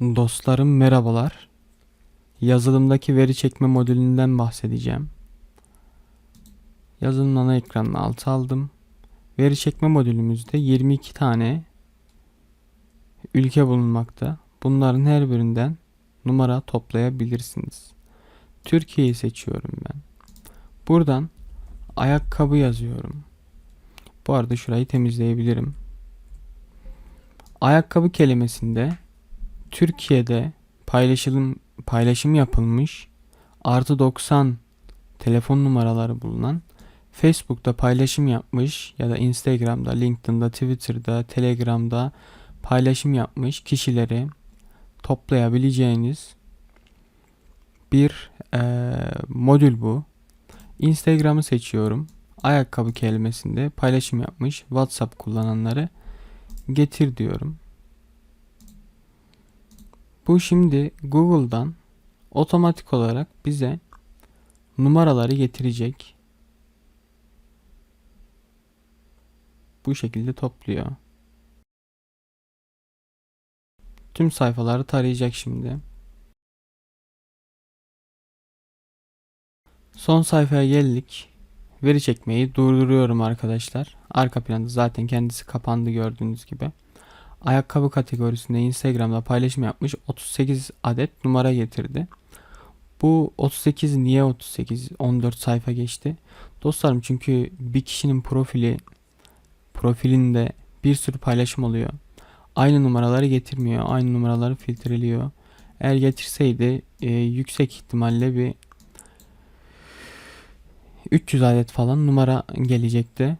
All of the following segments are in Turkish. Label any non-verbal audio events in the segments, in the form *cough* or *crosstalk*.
Dostlarım merhabalar. Yazılımdaki veri çekme modülünden bahsedeceğim. Yazılımın ana ekranını alt aldım. Veri çekme modülümüzde 22 tane ülke bulunmakta. Bunların her birinden numara toplayabilirsiniz. Türkiye'yi seçiyorum ben. Buradan ayakkabı yazıyorum. Bu arada şurayı temizleyebilirim. Ayakkabı kelimesinde Türkiye'de paylaşım paylaşım yapılmış artı 90 telefon numaraları bulunan Facebook'ta paylaşım yapmış ya da Instagram'da, LinkedIn'da, Twitter'da, Telegram'da paylaşım yapmış kişileri toplayabileceğiniz bir eee, modül bu. Instagram'ı seçiyorum. Ayakkabı kelimesinde paylaşım yapmış WhatsApp kullananları getir diyorum. Bu şimdi Google'dan otomatik olarak bize numaraları getirecek. Bu şekilde topluyor. Tüm sayfaları tarayacak şimdi. Son sayfaya geldik. Veri çekmeyi durduruyorum arkadaşlar. Arka planda zaten kendisi kapandı gördüğünüz gibi. Ayakkabı kategorisinde Instagram'da paylaşım yapmış 38 adet numara getirdi. Bu 38 niye 38 14 sayfa geçti? Dostlarım çünkü bir kişinin profili profilinde bir sürü paylaşım oluyor. Aynı numaraları getirmiyor. Aynı numaraları filtreliyor. Eğer getirseydi e, yüksek ihtimalle bir 300 adet falan numara gelecekti.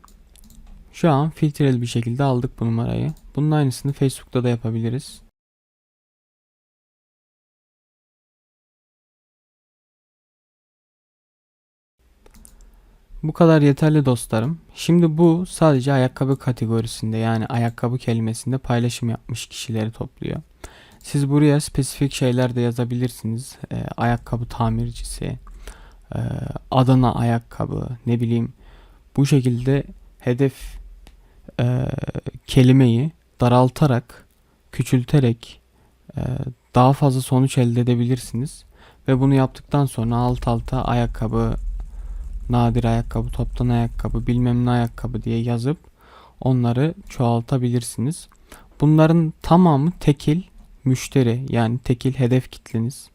Şu an filtreli bir şekilde aldık bu numarayı. Bunun aynısını Facebook'ta da yapabiliriz. Bu kadar yeterli dostlarım. Şimdi bu sadece ayakkabı kategorisinde yani ayakkabı kelimesinde paylaşım yapmış kişileri topluyor. Siz buraya spesifik şeyler de yazabilirsiniz. Ee, ayakkabı tamircisi, e, Adana ayakkabı, ne bileyim. Bu şekilde hedef e, kelimeyi daraltarak, küçülterek e, daha fazla sonuç elde edebilirsiniz. Ve bunu yaptıktan sonra alt alta ayakkabı, nadir ayakkabı, toptan ayakkabı, bilmem ne ayakkabı diye yazıp onları çoğaltabilirsiniz. Bunların tamamı tekil müşteri yani tekil hedef kitleniz.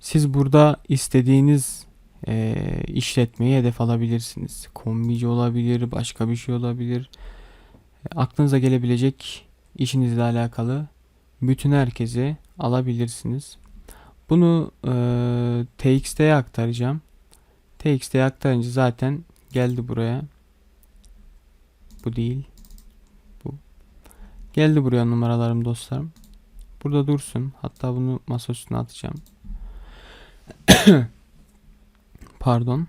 Siz burada istediğiniz e, işletmeyi hedef alabilirsiniz. Kombici olabilir, başka bir şey olabilir. Aklınıza gelebilecek işinizle alakalı bütün herkesi alabilirsiniz. Bunu e, TXT'ye aktaracağım. TXT'ye aktarınca zaten geldi buraya. Bu değil. Bu. Geldi buraya numaralarım dostlarım. Burada dursun. Hatta bunu masa üstüne atacağım. *coughs* Pardon.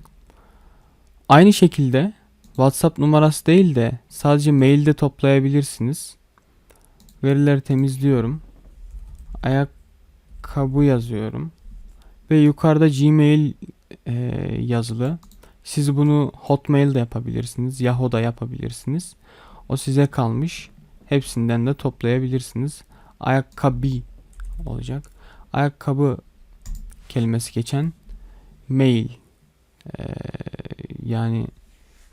Aynı şekilde WhatsApp numarası değil de sadece mailde toplayabilirsiniz. Verileri temizliyorum. Ayakkabı yazıyorum. Ve yukarıda Gmail e, yazılı. Siz bunu Hotmail'de yapabilirsiniz. Yahoo'da yapabilirsiniz. O size kalmış. Hepsinden de toplayabilirsiniz. Ayakkabı olacak. Ayakkabı kelimesi geçen mail ee, yani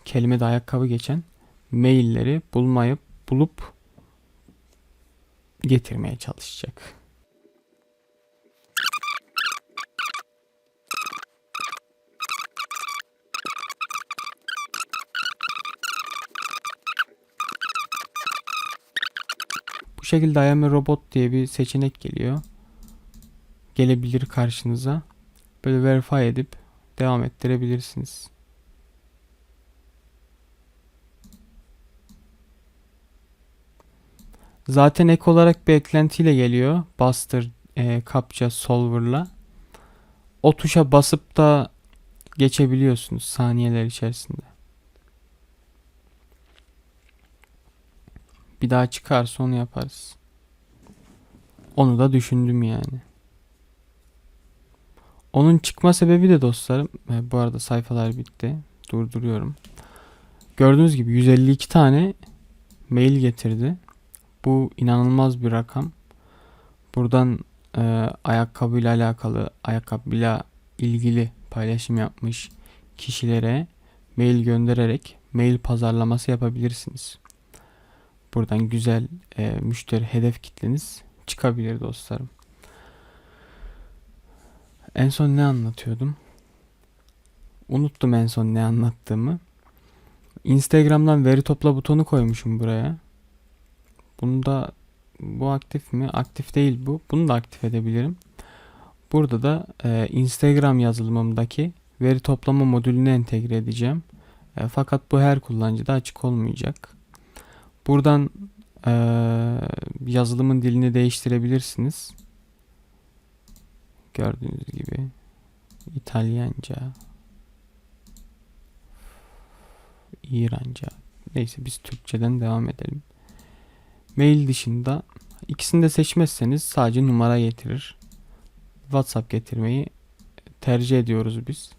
kelimede ayakkabı geçen mailleri bulmayıp bulup getirmeye çalışacak. Bu şekilde I am a robot diye bir seçenek geliyor. Gelebilir karşınıza. Böyle verify edip devam ettirebilirsiniz. Zaten ek olarak bir eklentiyle geliyor. Buster e, Captcha Solver'la. O tuşa basıp da geçebiliyorsunuz saniyeler içerisinde. Bir daha çıkarsa onu yaparız. Onu da düşündüm yani. Onun çıkma sebebi de dostlarım. e, bu arada sayfalar bitti. Durduruyorum. Gördüğünüz gibi 152 tane mail getirdi. Bu inanılmaz bir rakam. Buradan e, ayakkabıyla alakalı, ayakkabıyla ilgili paylaşım yapmış kişilere mail göndererek mail pazarlaması yapabilirsiniz. Buradan güzel e, müşteri hedef kitleniz çıkabilir dostlarım. En son ne anlatıyordum? Unuttum en son ne anlattığımı. Instagram'dan veri topla butonu koymuşum buraya. Bunu da bu aktif mi? Aktif değil bu. Bunu da aktif edebilirim. Burada da e, Instagram yazılımımdaki veri toplama modülünü entegre edeceğim. E, fakat bu her kullanıcıda açık olmayacak. Buradan e, yazılımın dilini değiştirebilirsiniz. Gördüğünüz gibi İtalyanca, İranca. Neyse biz Türkçeden devam edelim. Mail dışında ikisini de seçmezseniz sadece numara getirir. WhatsApp getirmeyi tercih ediyoruz biz.